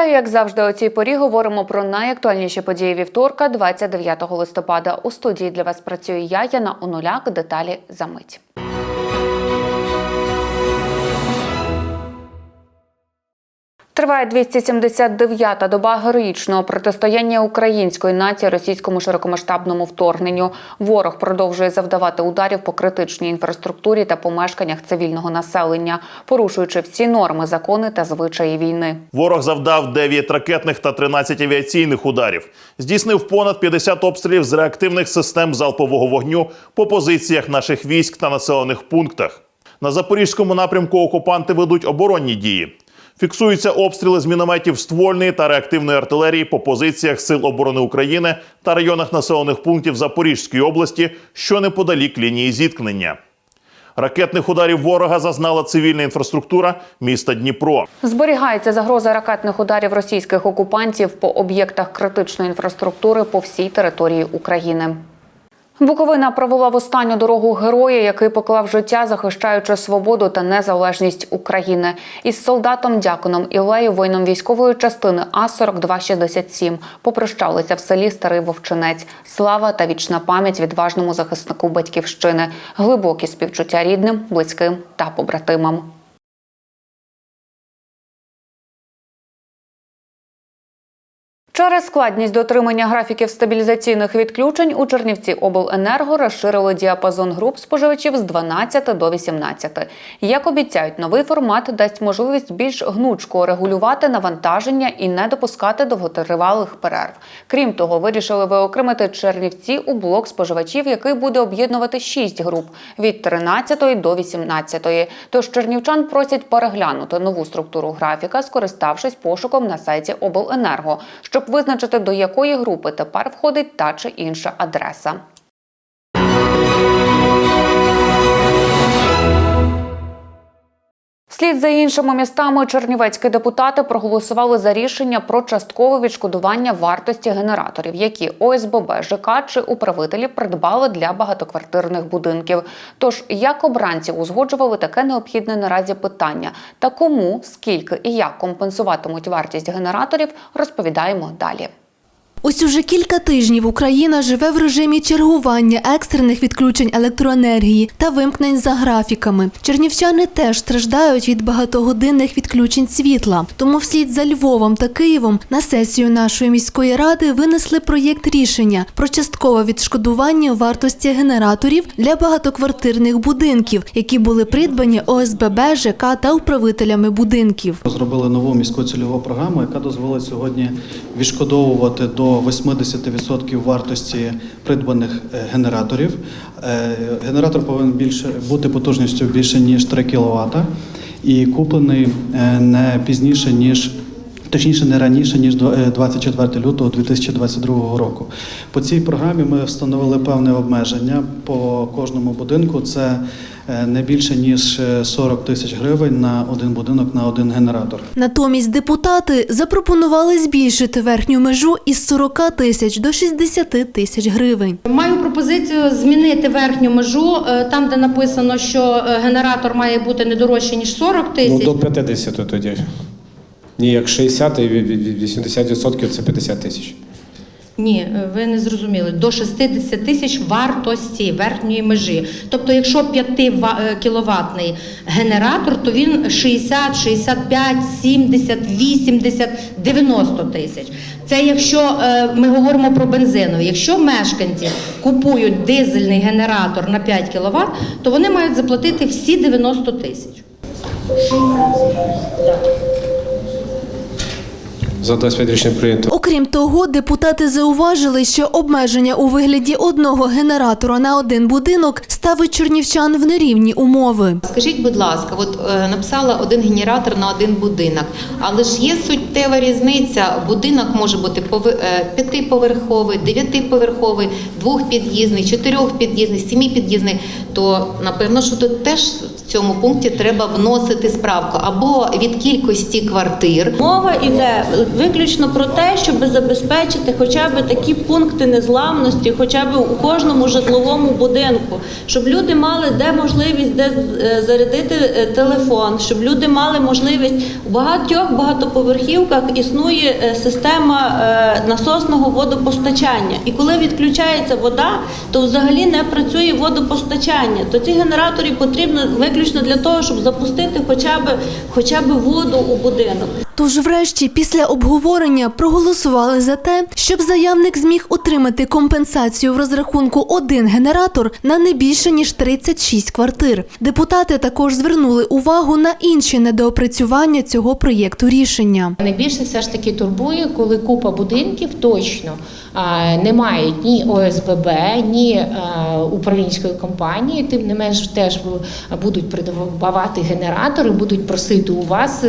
Вітаю, як завжди, у цій порі говоримо про найактуальніші події вівторка, 29 листопада. У студії для вас працює я, Яна Онуляк. Деталі за мить. Триває 279-та доба героїчного протистояння української нації російському широкомасштабному вторгненню. Ворог продовжує завдавати ударів по критичній інфраструктурі та помешканнях цивільного населення, порушуючи всі норми, закони та звичаї війни. Ворог завдав 9 ракетних та 13 авіаційних ударів. Здійснив понад 50 обстрілів з реактивних систем залпового вогню по позиціях наших військ та населених пунктах. На запорізькому напрямку окупанти ведуть оборонні дії. Фіксуються обстріли з мінометів ствольної та реактивної артилерії по позиціях Сил оборони України та районах населених пунктів Запорізької області, що неподалік лінії зіткнення. Ракетних ударів ворога зазнала цивільна інфраструктура міста Дніпро. Зберігається загроза ракетних ударів російських окупантів по об'єктах критичної інфраструктури по всій території України. Буковина провела в останню дорогу героя, який поклав життя, захищаючи свободу та незалежність України. Із солдатом Дяконом Ілею, воїном військової частини А 4267 попрощалися в селі Старий Вовчинець. Слава та вічна пам'ять відважному захиснику батьківщини, глибокі співчуття рідним, близьким та побратимам. Через складність дотримання графіків стабілізаційних відключень у Чернівці обленерго розширили діапазон груп споживачів з 12 до 18. Як обіцяють, новий формат дасть можливість більш гнучко регулювати навантаження і не допускати довготривалих перерв. Крім того, вирішили виокремити Чернівці у блок споживачів, який буде об'єднувати 6 груп від 13 до 18. Тож чернівчан просять переглянути нову структуру графіка, скориставшись пошуком на сайті обленерго, щоб визначити до якої групи тепер входить та чи інша адреса. Слід за іншими містами чернівецькі депутати проголосували за рішення про часткове відшкодування вартості генераторів, які ОСББ, ЖК чи управителі придбали для багатоквартирних будинків. Тож як обранці узгоджували таке необхідне наразі питання та кому, скільки і як компенсуватимуть вартість генераторів, розповідаємо далі. Ось уже кілька тижнів Україна живе в режимі чергування екстрених відключень електроенергії та вимкнень за графіками. Чернівчани теж страждають від багатогодинних відключень світла. Тому вслід за Львовом та Києвом на сесію нашої міської ради винесли проєкт рішення про часткове відшкодування вартості генераторів для багатоквартирних будинків, які були придбані ОСББ, ЖК та управителями будинків. Зробили нову міську цільову програму, яка дозволить сьогодні відшкодовувати до 80% вартості придбаних е, генераторів. Е, Генератор повинен більше бути потужністю більше ніж 3 кВт і куплений е, не пізніше ніж. Точніше, не раніше ніж два- е, 24 лютого 2022 року. По цій програмі ми встановили певне обмеження по кожному будинку. Це не більше ніж е, 40 тисяч гривень на один будинок на один генератор. Натомість депутати запропонували збільшити верхню межу із 40 тисяч до 60 тисяч гривень. Маю пропозицію змінити верхню межу е, там, де написано, що е, генератор має бути не дорожче ніж 40 Ну, тисяч. до 50 тоді. Ні, як 60 і від- від- від 80% це 50 тисяч. Ні, е, ви не зрозуміли. До 60 тисяч вартості верхньої межі. Тобто, якщо 5 кіловатний генератор, то він 60, 65, 70, 80, 90 тисяч. Це якщо е, ми говоримо про бензиновий. Якщо мешканці купують дизельний генератор на 5 кВт, то вони мають заплатити всі 90 тисяч. За 25 річних прийнято. Окрім того, депутати зауважили, що обмеження у вигляді одного генератора на один будинок ставить чернівчан в нерівні умови. Скажіть, будь ласка, от е, написала один генератор на один будинок, але ж є суттєва різниця. Будинок може бути пови- е, п'ятиповерховий, дев'ятиповерховий, двохпід'їзний, чотирьохпід'їзний, сіміпід'їзний. То напевно, що тут теж цьому пункті треба вносити справку або від кількості квартир, Мова йде виключно про те, щоб забезпечити хоча б такі пункти незламності, хоча б у кожному житловому будинку, щоб люди мали де можливість де е, зарядити е, телефон, щоб люди мали можливість у багатьох багатоповерхівках існує е, система насосного водопостачання. І коли відключається вода, то взагалі не працює водопостачання. То ці генератори потрібно виключно для того, щоб запустити хоча б хоча б воду у будинок. Тож, врешті, після обговорення проголосували за те, щоб заявник зміг отримати компенсацію в розрахунку один генератор на не більше ніж 36 квартир. Депутати також звернули увагу на інші недоопрацювання цього проєкту рішення. Найбільше все ж таки турбує, коли купа будинків точно не мають ні ОСББ, ні управлінської компанії. Тим не менш, теж бу- будуть придбавати генератори, будуть просити у вас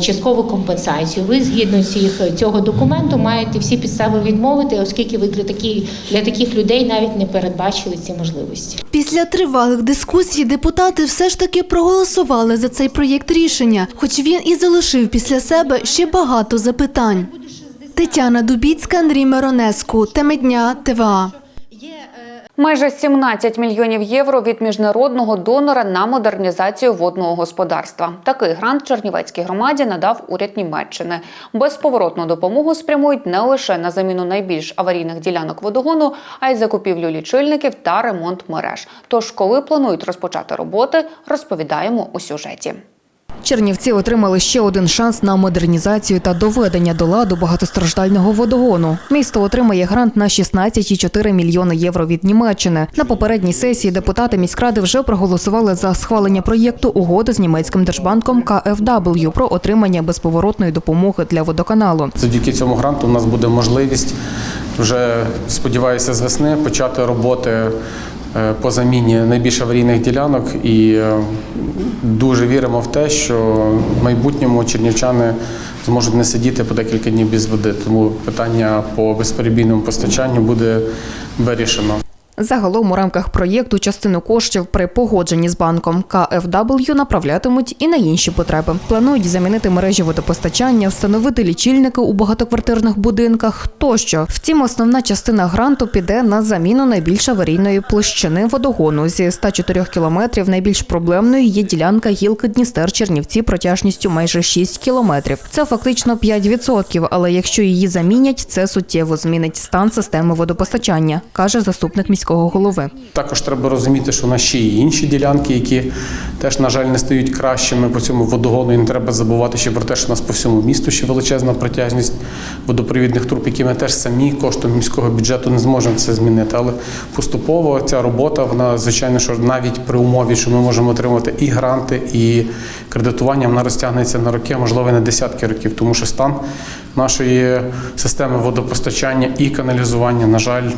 часткову компенсацію. Ви згідно цих цього документу маєте всі підстави відмовити, оскільки ви для такі для таких людей навіть не передбачили ці можливості. Після тривалих дискусій депутати все ж таки проголосували за цей проєкт рішення, хоч він і залишив після себе ще багато запитань. Тетяна Дубіцька, Андрій Миронеску. Теми дня ТВА. Майже 17 мільйонів євро від міжнародного донора на модернізацію водного господарства. Такий грант Чернівецькій громаді надав уряд Німеччини. Безповоротну допомогу спрямують не лише на заміну найбільш аварійних ділянок водогону, а й закупівлю лічильників та ремонт мереж. Тож, коли планують розпочати роботи, розповідаємо у сюжеті. Чернівці отримали ще один шанс на модернізацію та доведення до ладу багатостраждального водогону. Місто отримає грант на 16,4 мільйони євро від Німеччини. На попередній сесії депутати міськради вже проголосували за схвалення проєкту угоди з німецьким держбанком KfW про отримання безповоротної допомоги для водоканалу. Завдяки цьому гранту у нас буде можливість вже сподіваюся з весни почати роботи по заміні найбільш аварійних ділянок і е, дуже віримо в те, що в майбутньому чернівчани зможуть не сидіти по декілька днів без води. Тому питання по безперебійному постачанню буде вирішено. Загалом у рамках проєкту частину коштів при погодженні з банком KfW направлятимуть і на інші потреби. Планують замінити мережі водопостачання, встановити лічильники у багатоквартирних будинках тощо. Втім, основна частина гранту піде на заміну найбільш аварійної площини водогону. Зі 104 кілометрів найбільш проблемною є ділянка гілки Дністер Чернівці протяжністю майже 6 кілометрів. Це фактично 5%, але якщо її замінять, це суттєво змінить стан системи водопостачання, каже заступник міського голови. Також треба розуміти, що у нас ще є інші ділянки, які теж, на жаль, не стають кращими по цьому водогону. І не треба забувати ще про те, що у нас по всьому місту ще величезна протяжність водопровідних труб, які ми теж самі коштом міського бюджету не зможемо це змінити. Але поступово ця робота, вона звичайно, що навіть при умові, що ми можемо отримати і гранти, і кредитування, вона розтягнеться на роки, можливо, і на десятки років, тому що стан нашої системи водопостачання і каналізування, на жаль,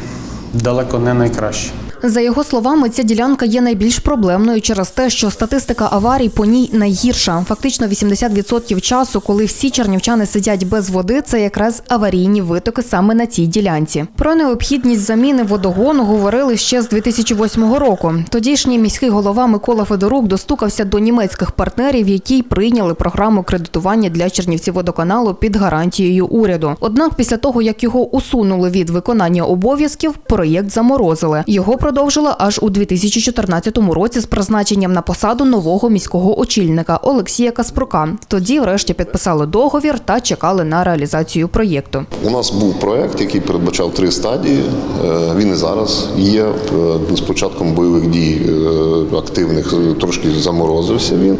далеко не найкращий. За його словами, ця ділянка є найбільш проблемною через те, що статистика аварій по ній найгірша. Фактично 80% часу, коли всі чернівчани сидять без води, це якраз аварійні витоки саме на цій ділянці. Про необхідність заміни водогону говорили ще з 2008 року. Тодішній міський голова Микола Федорук достукався до німецьких партнерів, які прийняли програму кредитування для Чернівців водоканалу під гарантією уряду. Однак, після того як його усунули від виконання обов'язків, проєкт заморозили. Його продовжили аж у 2014 році з призначенням на посаду нового міського очільника Олексія Каспрука. Тоді, врешті, підписали договір та чекали на реалізацію проєкту. У нас був проект, який передбачав три стадії. Е, Він і зараз є. Е, З початком бойових дій е, активних трошки заморозився він.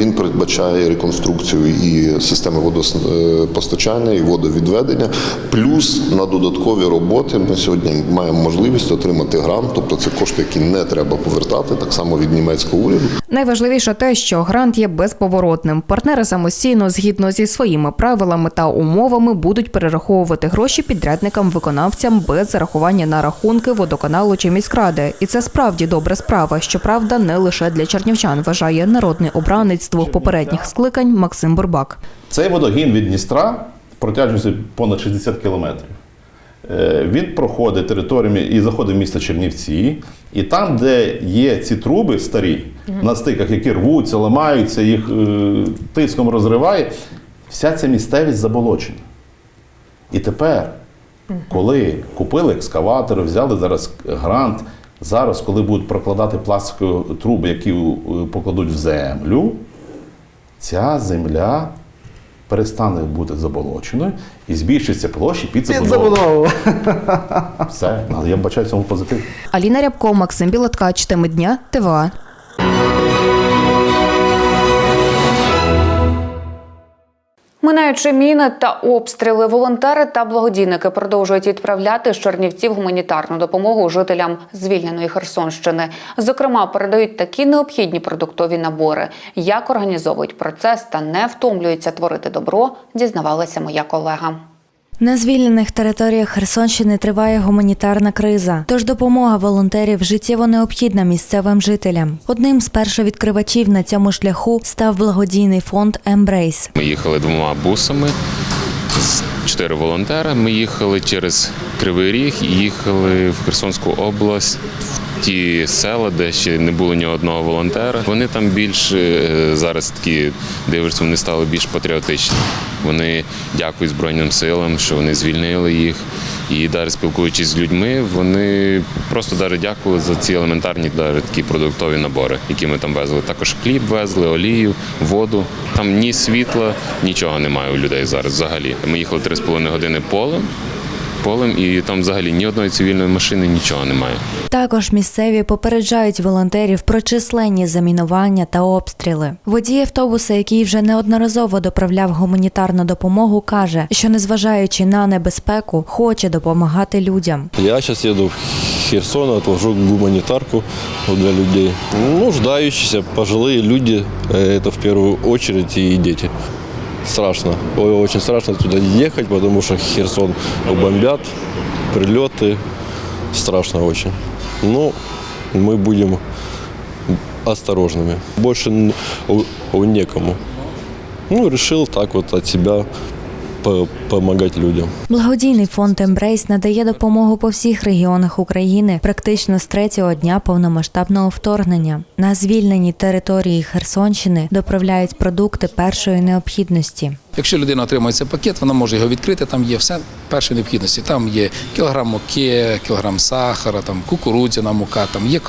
Він передбачає реконструкцію і системи водопостачання, і водовідведення. Плюс на додаткові роботи ми сьогодні маємо можливість отримати грант, тобто це кошти, які не треба повертати, так само від німецького уряду. Найважливіше те, що грант є безповоротним. Партнери самостійно, згідно зі своїми правилами та умовами, будуть перераховувати гроші підрядникам-виконавцям без зарахування на рахунки водоканалу чи міськради. І це справді добра справа. Щоправда, не лише для чернівчан, вважає народний обранець двох попередніх скликань Максим Бурбак. Цей водогін від Дністра протяжністю понад 60 кілометрів. Е, Він проходить територіями і заходить в місто Чернівці, і там, де є ці труби старі, на стиках, які рвуться, ламаються, їх е, тиском розриває, Вся ця місцевість заболочена. І тепер, коли купили екскаватори, взяли зараз грант, зараз, коли будуть прокладати пластикові труби, які покладуть в землю, ця земля перестане бути заболоченою і збільшиться площі під забудову. Все, але я бачаю цьому позитив. Аліна Рябко, Максим Білоткач, теми дня, ТВА. Минаючи міни та обстріли, волонтери та благодійники продовжують відправляти з Чернівців гуманітарну допомогу жителям звільненої Херсонщини. Зокрема, передають такі необхідні продуктові набори. Як організовують процес та не втомлюються творити добро, дізнавалася моя колега. На звільнених територіях Херсонщини триває гуманітарна криза, тож допомога волонтерів життєво необхідна місцевим жителям. Одним з першовідкривачів на цьому шляху став благодійний фонд Ембрейс. Ми їхали двома бусами, чотири волонтери. Ми їхали через Кривий Ріг і їхали в Херсонську область. Ті села, де ще не було ні одного волонтера, вони там більш е, зараз такі дивишся, вони стали більш патріотичні. Вони дякують Збройним силам, що вони звільнили їх. І навіть спілкуючись з людьми, вони просто навіть дякували за ці елементарні навіть такі продуктові набори, які ми там везли. Також хліб везли, олію, воду. Там ні світла, нічого немає у людей зараз взагалі. Ми їхали 3,5 години полем Полем і там взагалі ні одної цивільної машини, нічого немає. Також місцеві попереджають волонтерів про численні замінування та обстріли. Водій автобуса, який вже неодноразово доправляв гуманітарну допомогу, каже, що незважаючи на небезпеку, хоче допомагати людям. Я сейчас еду в Херсон, отвожу гуманитарку для людей. Нуждающиеся, пожилые люди, э, это в первую очередь и дети. Страшно, очень страшно туда ехать, потому что Херсон бомбят, прилеты, страшно очень. Но мы будем осторожными. Больше у- у некому. Ну, решил так вот от себя по- помогать людям. Благодійний фонд Ембрейс надає допомогу по всіх регіонах України практично з третього дня повномасштабного вторгнення. На звільненій території Херсонщини доправляють продукти першої необхідності. Якщо людина отримує цей пакет, вона може його відкрити. Там є все першої необхідності. Там є кілограм муки, кілограм сахара, там кукурудзяна мука, там є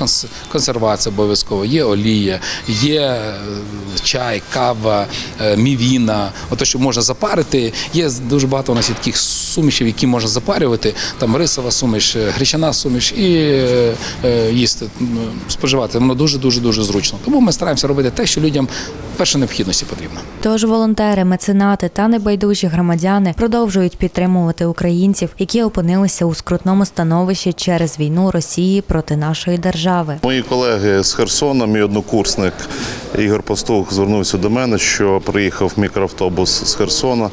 консервація обов'язково, є олія, є е, чай, кава, е, мівіна. Ото що можна запарити. Є дуже багато у нас є таких сумішів, які можна запарювати. Там рисова суміш, е, гречана суміш і їсти, споживати. Воно дуже дуже дуже зручно. Тому ми стараємося робити те, що людям першої необхідності потрібно. Тож волонтери, меценати та небайдужі громадяни продовжують підтримувати українців, які опинилися у скрутному становищі через війну Росії проти нашої держави. Мої колеги з Херсона, мій однокурсник Ігор Пастух звернувся до мене, що приїхав мікроавтобус з Херсона.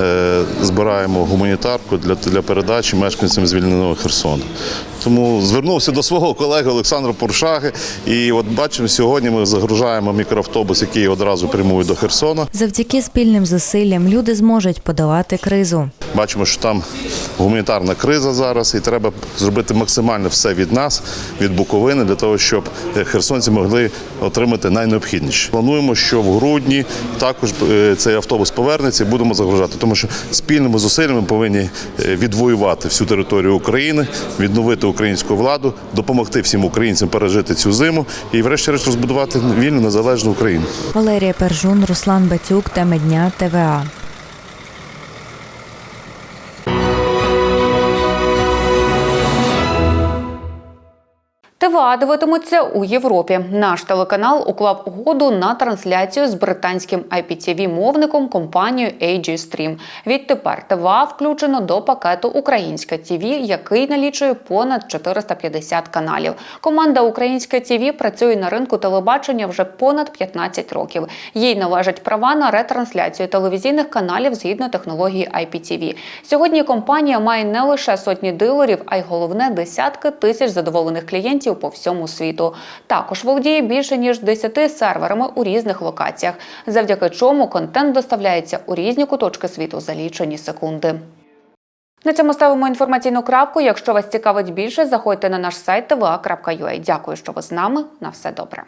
Е, Збираємо гуманітарку для, для передачі мешканцям звільненого Херсона. Тому звернувся до свого колеги Олександра Поршаги. І от бачимо, сьогодні ми загружаємо мікроавтобус, який одразу прямує до Херсона. Завдяки спільним зусиллям люди зможуть подолати кризу. Бачимо, що там гуманітарна криза зараз, і треба зробити максимально все від нас, від Буковини, для того, щоб е, херсонці могли отримати найнеобхідніше. Плануємо, що в грудні також е, цей автобус повернеться і будемо загружати, тому що спільними зусиллями повинні е, відвоювати всю територію України, відновити українську владу, допомогти всім українцям пережити цю зиму і, врешті-решт, розбудувати вільну незалежну Україну. Валерія Пержун, Руслан Батюк, теми дня ТВА. ТВА у Європі. Наш телеканал уклав угоду на трансляцію з британським IPTV-мовником компанією AG Stream. Відтепер ТВА включено до пакету Українська ТВ, який налічує понад 450 каналів. Команда Українська ТВ працює на ринку телебачення вже понад 15 років. Їй належать права на ретрансляцію телевізійних каналів згідно технології IPTV. Сьогодні компанія має не лише сотні дилерів, а й головне десятки тисяч задоволених клієнтів по всьому світу. Також володіє більше ніж 10 серверами у різних локаціях, завдяки чому контент доставляється у різні куточки світу за лічені секунди. На цьому ставимо інформаційну крапку. Якщо вас цікавить більше, заходьте на наш сайт tva.ua. Дякую, що ви з нами. На все добре.